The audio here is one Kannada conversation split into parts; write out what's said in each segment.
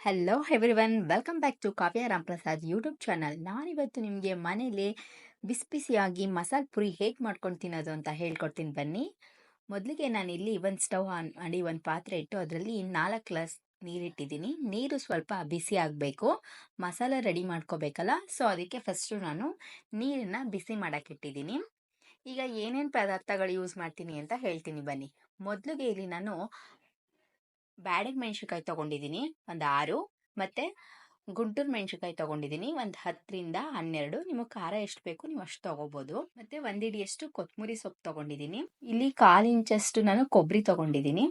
Hello everyone welcome back to Kavya Ramprasad YouTube channel ನಾನಿವತ್ತು ನಿಮಗೆ ಮನೇಲಿ ಬಿಸಿ ಬಿಸಿಯಾಗಿ ಮಸಾಲೆ ಪುರಿ ಹೇಗೆ ಮಾಡ್ಕೊಂಡು ತಿನ್ನೋದು ಅಂತ ಹೇಳ್ಕೊಡ್ತೀನಿ ಬನ್ನಿ. ಮೊದಲಿಗೆ ನಾನಿಲ್ಲಿ ಒಂದು ಸ್ಟವ್ ಆನ್ ಮಾಡಿ ಒಂದು ಪಾತ್ರೆ ಇಟ್ಟು ಅದರಲ್ಲಿ ನಾಲ್ಕು ಗ್ಲಾಸ್ ನೀರಿಟ್ಟಿದ್ದೀನಿ. ನೀರು ಸ್ವಲ್ಪ ಬಿಸಿ ಆಗಬೇಕು. ಮಸಾಲೆ ರೆಡಿ ಮಾಡ್ಕೋಬೇಕಲ್ಲ? ಸೊ ಅದಕ್ಕೆ ಫಸ್ಟು ನಾನು ನೀರನ್ನು ಬಿಸಿ ಮಾಡೋಕ್ಕಿಟ್ಟಿದ್ದೀನಿ. ಈಗ ಏನೇನು ಪದಾರ್ಥಗಳು ಯೂಸ್ ಮಾಡ್ತೀನಿ ಅಂತ ಹೇಳ್ತೀನಿ ಬನ್ನಿ. ಮೊದಲಿಗೆ ಇಲ್ಲಿ ನಾನು ಬ್ಯಾಡಗ್ ಮೆಣಸಿನ್ಕಾಯಿ ತಗೊಂಡಿದ್ದೀನಿ ಒಂದು ಆರು, ಮತ್ತು ಗುಂಟೂರು ಮೆಣಸಿನ್ಕಾಯಿ ತೊಗೊಂಡಿದ್ದೀನಿ ಒಂದು ಹತ್ತರಿಂದ ಹನ್ನೆರಡು. ನಿಮಗೆ ಖಾರ ಎಷ್ಟು ಬೇಕು ನೀವು ಅಷ್ಟು ತೊಗೋಬೋದು. ಮತ್ತು ಒಂದು ಇಡಿಯಷ್ಟು ಕೊತ್ತಂಬರಿ ಸೊಪ್ಪು ತೊಗೊಂಡಿದ್ದೀನಿ ಇಲ್ಲಿ ಕಾಲು ಇಂಚಷ್ಟು ನಾನು ಕೊಬ್ಬರಿ ತೊಗೊಂಡಿದ್ದೀನಿ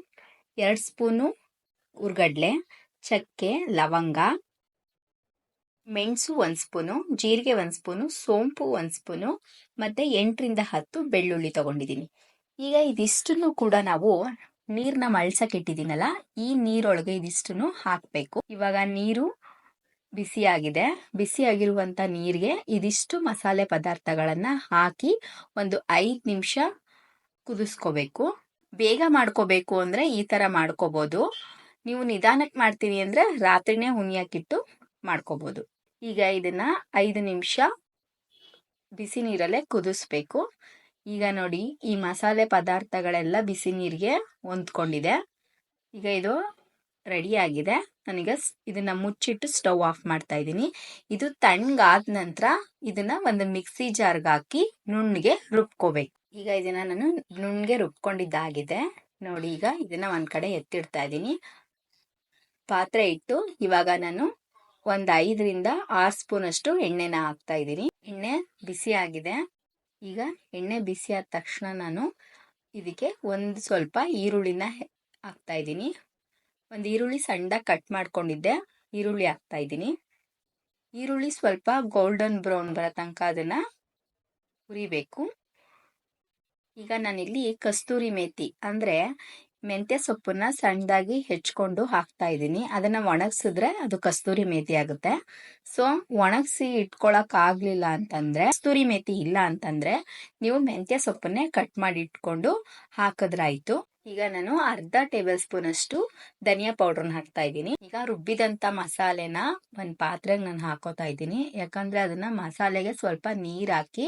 ಎರಡು ಸ್ಪೂನು ಉರ್ಗಡ್ಲೆ, ಚಕ್ಕೆ, ಲವಂಗ, ಮೆಣಸು ಒಂದು ಸ್ಪೂನು, ಜೀರಿಗೆ ಒಂದು ಸ್ಪೂನು, ಸೋಂಪು ಒಂದು ಸ್ಪೂನು, ಮತ್ತು ಎಂಟರಿಂದ ಹತ್ತು ಬೆಳ್ಳುಳ್ಳಿ ತೊಗೊಂಡಿದ್ದೀನಿ ಈಗ ಇದಿಷ್ಟನ್ನು ಕೂಡ ನಾವು ನೀರ್ನ ಮಳ್ಸಕ್ ಇಟ್ಟಿದ್ದೀನಲ್ಲ, ಈ ನೀರೊಳಗೆ ಇದಿಷ್ಟನ್ನು ಹಾಕಬೇಕು. ಇವಾಗ ನೀರು ಬಿಸಿಯಾಗಿದೆ. ಬಿಸಿಯಾಗಿರುವಂಥ ನೀರಿಗೆ ಇದಿಷ್ಟು ಮಸಾಲೆ ಪದಾರ್ಥಗಳನ್ನು ಹಾಕಿ ಒಂದು ಐದು ನಿಮಿಷ ಕುದಿಸ್ಕೋಬೇಕು. ಬೇಗ ಮಾಡ್ಕೋಬೇಕು ಅಂದರೆ ಈ ಥರ ಮಾಡ್ಕೋಬೋದು. ನೀವು ನಿಧಾನಕ್ಕೆ ಮಾಡ್ತೀನಿ ಅಂದರೆ ರಾತ್ರಿನೇ ಹುಣಿಯಾಕಿಟ್ಟು ಮಾಡ್ಕೋಬೋದು. ಈಗ ಇದನ್ನು ಐದು ನಿಮಿಷ ಬಿಸಿ ನೀರಲ್ಲೇ ಕುದಿಸ್ಬೇಕು. ಈಗ ನೋಡಿ ಈ ಮಸಾಲೆ ಪದಾರ್ಥಗಳೆಲ್ಲ ಬಿಸಿ ನೀರಿಗೆ ಹೊಂದ್ಕೊಂಡಿದೆ. ಈಗ ಇದು ರೆಡಿ ಆಗಿದೆ. ನನಗೆ ಇದನ್ನ ಮುಚ್ಚಿಟ್ಟು ಸ್ಟವ್ ಆಫ್ ಮಾಡ್ತಾ ಇದ್ದೀನಿ. ಇದು ತಣ್ಣಗಾದ ನಂತರ ಇದನ್ನ ಒಂದು ಮಿಕ್ಸಿ ಜಾರ್ಗೆ ಹಾಕಿ ನುಣ್ಣಗೆ ರುಬ್ಕೋಬೇಕು. ಈಗ ಇದನ್ನ ನಾನು ನುಣ್ಣಗೆ ರುಬ್ಕೊಂಡಿದ್ದಾಗಿದೆ. ನೋಡಿ ಈಗ ಇದನ್ನ ಒಂದ್ ಕಡೆ ಎತ್ತಿಡ್ತಾ ಇದ್ದೀನಿ. ಪಾತ್ರೆ ಇಟ್ಟು ಇವಾಗ ನಾನು ಒಂದ್ ಐದರಿಂದ ಆರು ಸ್ಪೂನ್ ಅಷ್ಟು ಎಣ್ಣೆನ ಹಾಕ್ತಾ ಇದ್ದೀನಿ. ಎಣ್ಣೆ ಬಿಸಿ ಆಗಿದೆ. ಈಗ ಎಣ್ಣೆ ಬಿಸಿ ಆದ ತಕ್ಷಣ ನಾನು ಇದಕ್ಕೆ ಒಂದು ಸ್ವಲ್ಪ ಈರುಳ್ಳಿನ ಹಾಕ್ತಾ ಇದ್ದೀನಿ. ಒಂದು ಈರುಳ್ಳಿ ಸಣ್ಣ ಕಟ್ ಮಾಡ್ಕೊಂಡಿದ್ದೆ, ಈರುಳ್ಳಿ ಹಾಕ್ತಾ ಇದ್ದೀನಿ. ಈರುಳ್ಳಿ ಸ್ವಲ್ಪ ಗೋಲ್ಡನ್ ಬ್ರೌನ್ ಬರೋ ತನಕ ಅದನ್ನು ಹುರಿಬೇಕು. ಈಗ ನಾನಿಲ್ಲಿ ಕಸ್ತೂರಿ ಮೇಥಿ ಅಂದ್ರೆ ಮೆಂತ್ಯ ಸೊಪ್ಪನ್ನ ಸಣ್ಣದಾಗಿ ಹೆಚ್ಕೊಂಡು ಹಾಕ್ತಾ ಇದ್ದೀನಿ. ಅದನ್ನ ಒಣಗಿಸಿದ್ರೆ ಅದು ಕಸ್ತೂರಿ ಮೇತಿ ಆಗುತ್ತೆ. ಸೊ ಒಣಗಿಸಿ ಇಟ್ಕೊಳಕ್ ಆಗ್ಲಿಲ್ಲ ಅಂತಂದ್ರೆ, ಕಸ್ತೂರಿ ಮೇತಿ ಇಲ್ಲ ಅಂತಂದ್ರೆ ನೀವು ಮೆಂತ್ಯ ಸೊಪ್ಪನ್ನೇ ಕಟ್ ಮಾಡಿ ಇಟ್ಕೊಂಡು ಹಾಕಿದ್ರಾಯ್ತು. ಈಗ ನಾನು ಅರ್ಧ ಟೇಬಲ್ ಸ್ಪೂನ್ ಅಷ್ಟು ಧನಿಯಾ ಪೌಡರ್ನ ಹಾಕ್ತಾ ಇದ್ದೀನಿ. ಈಗ ರುಬ್ಬಿದಂತ ಮಸಾಲೆನ ಒಂದ್ ಪಾತ್ರೆಗೆ ನಾನು ಹಾಕೋತಾ ಇದ್ದೀನಿ. ಯಾಕಂದ್ರೆ ಅದನ್ನ ಮಸಾಲೆಗೆ ಸ್ವಲ್ಪ ನೀರ್ ಹಾಕಿ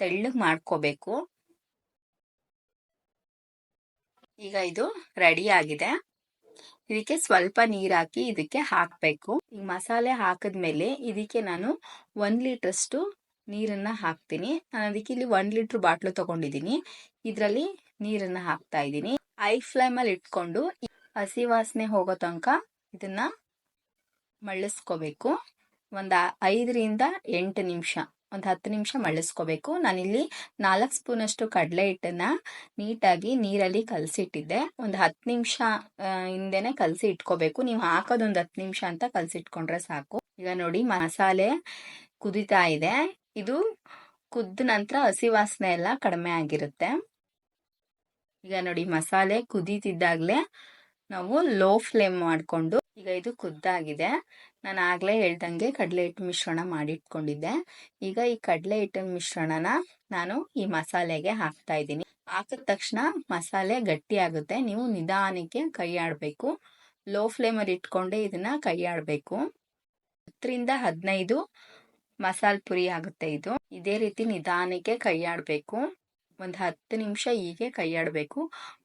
ತೆಳ್ಳಗ್ ಮಾಡ್ಕೋಬೇಕು. ಈಗ ಇದು ರೆಡಿ ಆಗಿದೆ. ಇದಕ್ಕೆ ಸ್ವಲ್ಪ ನೀರು ಹಾಕಿ ಇದಕ್ಕೆ ಹಾಕಬೇಕು. ಈಗ ಮಸಾಲೆ ಹಾಕಿದ್ಮೇಲೆ ಇದಕ್ಕೆ ನಾನು ಒನ್ ಲೀಟ್ರಷ್ಟು ನೀರನ್ನು ಹಾಕ್ತೀನಿ. ನಾನು ಅದಕ್ಕೆ ಇಲ್ಲಿ ಒನ್ ಲೀಟರ್ ಬಾಟ್ಲು ತಗೊಂಡಿದ್ದೀನಿ. ಇದರಲ್ಲಿ ನೀರನ್ನ ಹಾಕ್ತಾ ಇದ್ದೀನಿ. ಐ ಫ್ಲೇಮ್ ಅಲ್ಲಿ ಇಟ್ಕೊಂಡು ಹಸಿ ವಾಸನೆ ಹೋಗೋ ತನಕ ಇದನ್ನ ಮಳ್ಳಿಸ್ಕೋಬೇಕು. ಒಂದು ಐದರಿಂದ ಎಂಟು ನಿಮಿಷ. ಒಂದು ಹತ್ತು ನಿಮಿಷ ಮಳ್ಳಿಸ್ಕೋಬೇಕು ನಾನಿಲ್ಲಿ ನಾಲ್ಕು ಸ್ಪೂನ್ ಅಷ್ಟು ಕಡಲೆ ಹಿಟ್ಟನ್ನ ನೀಟಾಗಿ ನೀರಲ್ಲಿ ಕಲಸಿಟ್ಟಿದ್ದೆ. ಒಂದು ಹತ್ತು ನಿಮಿಷ ಹಿಂದೆನೆ ಕಲಸಿ ಇಟ್ಕೋಬೇಕು ನೀವು ಹಾಕೋದೊಂದು ಹತ್ತು ನಿಮಿಷ ಅಂತ ಕಲಸಿಟ್ಕೊಂಡ್ರೆ ಸಾಕು. ಈಗ ನೋಡಿ ಮಸಾಲೆ ಕುದಿತಾ ಇದೆ. ಇದು ಕುದ್ದ ನಂತರ ಹಸಿ ವಾಸನೆ ಎಲ್ಲ ಕಡಿಮೆ ಆಗಿರುತ್ತೆ. ಈಗ ನೋಡಿ ಮಸಾಲೆ ಕುದೀತಿದ್ದಾಗಲೇ ನಾವು ಲೋ ಫ್ಲೇಮ್ ಮಾಡಿಕೊಂಡು ಈಗ ಇದು ಕುದ್ದಾಗಿದೆ ನಾನು ಆಗಲೇ ಹೇಳ್ದಂಗೆ ಕಡಲೆ ಹಿಟ್ಟು ಮಿಶ್ರಣ ಮಾಡಿಟ್ಕೊಂಡಿದ್ದೆ. ಈಗ ಈ ಕಡಲೆ ಹಿಟ್ಟಿನ ಮಿಶ್ರಣನ ನಾನು ಈ ಮಸಾಲೆಗೆ ಹಾಕ್ತಾ ಇದ್ದೀನಿ. ಹಾಕಿದ ತಕ್ಷಣ ಮಸಾಲೆ ಗಟ್ಟಿ ಆಗುತ್ತೆ. ನೀವು ನಿಧಾನಕ್ಕೆ ಕೈ ಆಡಬೇಕು ಲೋ ಫ್ಲೇಮಲ್ಲಿ ಇಟ್ಕೊಂಡೆ ಇದನ್ನ ಕೈ ಆಡಬೇಕು ಹತ್ತರಿಂದ ಹದಿನೈದು ಮಸಾಲೆ ಪುರಿ ಆಗುತ್ತೆ ಇದು. ಇದೇ ರೀತಿ ನಿಧಾನಕ್ಕೆ ಕೈ ಆಡಬೇಕು ಒಂದು ಹತ್ತು ನಿಮಿಷ ಹೀಗೆ ಕೈ ಆಡಬೇಕು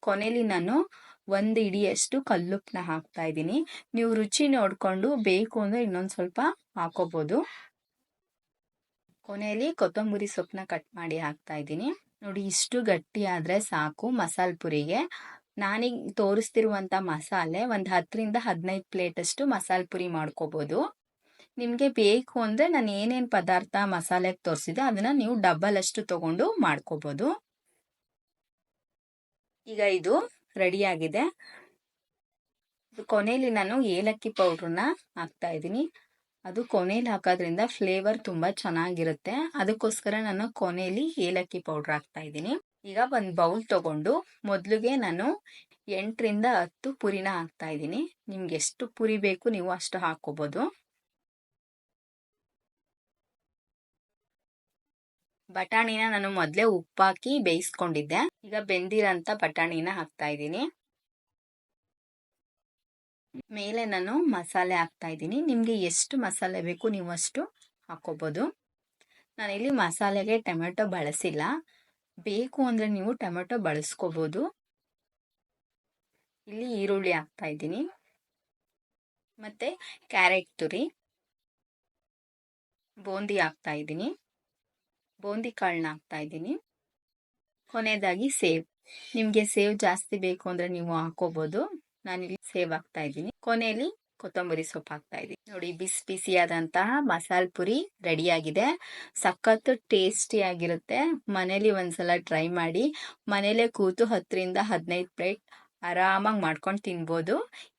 ಕೊನೆಯಲ್ಲಿ ನಾನು ಒಂದು ಇಡಿಯಷ್ಟು ಕಲ್ಲುಪ್ಪನ್ನ ಹಾಕ್ತಾ ಇದ್ದೀನಿ. ನೀವು ರುಚಿ ನೋಡಿಕೊಂಡು ಬೇಕು ಅಂದರೆ ಇನ್ನೊಂದು ಸ್ವಲ್ಪ ಹಾಕೋಬೋದು. ಕೊನೆಯಲ್ಲಿ ಕೊತ್ತಂಬರಿ ಸೊಪ್ಪನ್ನ ಕಟ್ ಮಾಡಿ ಹಾಕ್ತಾ ಇದ್ದೀನಿ. ನೋಡಿ, ಇಷ್ಟು ಗಟ್ಟಿ ಆದರೆ ಸಾಕು ಮಸಾಲೆ ಪುರಿಗೆ. ನಾನೀಗ ತೋರಿಸ್ತಿರುವಂಥ ಮಸಾಲೆ ಒಂದು ಹತ್ತರಿಂದ ಹದಿನೈದು ಪ್ಲೇಟಷ್ಟು ಮಸಾಲೆ ಪುರಿ ಮಾಡ್ಕೋಬೋದು. ನಿಮಗೆ ಬೇಕು ಅಂದರೆ ನಾನು ಏನೇನು ಪದಾರ್ಥ ಮಸಾಲೆಗೆ ತೋರಿಸಿದೆ ಅದನ್ನು ನೀವು ಡಬಲ್ ಅಷ್ಟು ತಗೊಂಡು ಮಾಡ್ಕೋಬೋದು. ಈಗ ಇದು ರೆಡಿಯಾಗಿದೆ ಕೊನೆಯಲ್ಲಿ ನಾನು ಏಲಕ್ಕಿ ಪೌಡ್ರನ್ನ ಹಾಕ್ತಾ ಇದ್ದೀನಿ. ಅದು ಕೊನೆಯಲ್ಲಿ ಹಾಕೋದ್ರಿಂದ ಫ್ಲೇವರ್ ತುಂಬ ಚೆನ್ನಾಗಿರುತ್ತೆ. ಅದಕ್ಕೋಸ್ಕರ ನಾನು ಕೊನೆಯಲ್ಲಿ ಏಲಕ್ಕಿ ಪೌಡ್ರ್ ಹಾಕ್ತಾ ಇದ್ದೀನಿ. ಈಗ ಒಂದು ಬೌಲ್ ತಗೊಂಡು ಮೊದಲಿಗೆ ನಾನು ಎಂಟರಿಂದ ಹತ್ತು ಪುರಿನ ಹಾಕ್ತಾ ಇದ್ದೀನಿ. ನಿಮ್ಗೆ ಎಷ್ಟು ಪುರಿ ಬೇಕು ನೀವು ಅಷ್ಟು ಹಾಕೋಬೋದು ಬಟಾಣಿನ ನಾನು ಮೊದಲೇ ಉಪ್ಪಾಕಿ ಬೇಯಿಸ್ಕೊಂಡಿದ್ದೆ. ಈಗ ಬೆಂದಿರೋಂಥ ಬಟಾಣಿನ ಹಾಕ್ತಾ ಇದ್ದೀನಿ. ಮೇಲೆ ನಾನು ಮಸಾಲೆ ಹಾಕ್ತಾ ಇದ್ದೀನಿ. ನಿಮಗೆ ಎಷ್ಟು ಮಸಾಲೆ ಬೇಕು ನೀವು ಅಷ್ಟು ಹಾಕೋಬೋದು. ನಾನಿಲ್ಲಿ ಮಸಾಲೆಗೆ ಟೊಮೆಟೊ ಬಳಸಿಲ್ಲ. ಬೇಕು ಅಂದರೆ ನೀವು ಟೊಮೆಟೊ ಬಳಸ್ಕೋಬೋದು. ಇಲ್ಲಿ ಈರುಳ್ಳಿ ಹಾಕ್ತಾ ಇದ್ದೀನಿ. ಮತ್ತು ಕ್ಯಾರೆಟ್ ತುರಿ, ಬೂಂದಿ ಹಾಕ್ತಾ ಇದ್ದೀನಿ. ಬೂಂದಿ ಕಾಳನ್ನ ಹಾಕ್ತಾ ಇದ್ದೀನಿ. ಕೊನೆಯದಾಗಿ ಸೇವ್. ನಿಮಗೆ ಸೇವ್ ಜಾಸ್ತಿ ಬೇಕು ಅಂದರೆ ನೀವು ಹಾಕೋಬೋದು. ನಾನಿಲ್ಲಿ ಸೇವ್ ಹಾಕ್ತಾ ಇದ್ದೀನಿ. ಕೊನೆಯಲ್ಲಿ ಕೊತ್ತಂಬರಿ ಸೊಪ್ಪು ಹಾಕ್ತಾ ಇದ್ದೀನಿ. ನೋಡಿ, ಬಿಸಿ ಬಿಸಿಯಾದಂತಹ ಮಸಾಲೆ ಪುರಿ ರೆಡಿಯಾಗಿದೆ. ಸಖತ್ತು ಟೇಸ್ಟಿ ಆಗಿರುತ್ತೆ. ಮನೇಲಿ ಒಂದ್ಸಲ ಟ್ರೈ ಮಾಡಿ. ಮನೇಲೆ ಕೂತು ಹತ್ತರಿಂದ ಹದಿನೈದು ಪ್ಲೇಟ್ ಆರಾಮಾಗಿ ಮಾಡ್ಕೊಂಡು ತಿನ್ಬೋದು.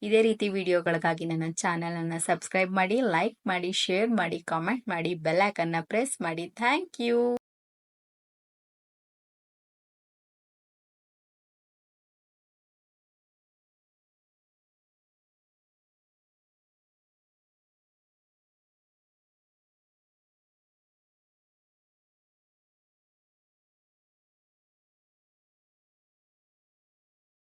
ಇದೇ ರೀತಿ ವಿಡಿಯೋಗಳಿಗಾಗಿ ನನ್ನ ಚಾನಲನ್ನು ಸಬ್ಸ್ಕ್ರೈಬ್ ಮಾಡಿ, ಲೈಕ್ ಮಾಡಿ, ಶೇರ್ ಮಾಡಿ, ಕಾಮೆಂಟ್ ಮಾಡಿ ಬೆಲ್ಲೈಕನ್ನು ಪ್ರೆಸ್ ಮಾಡಿ. Thank you.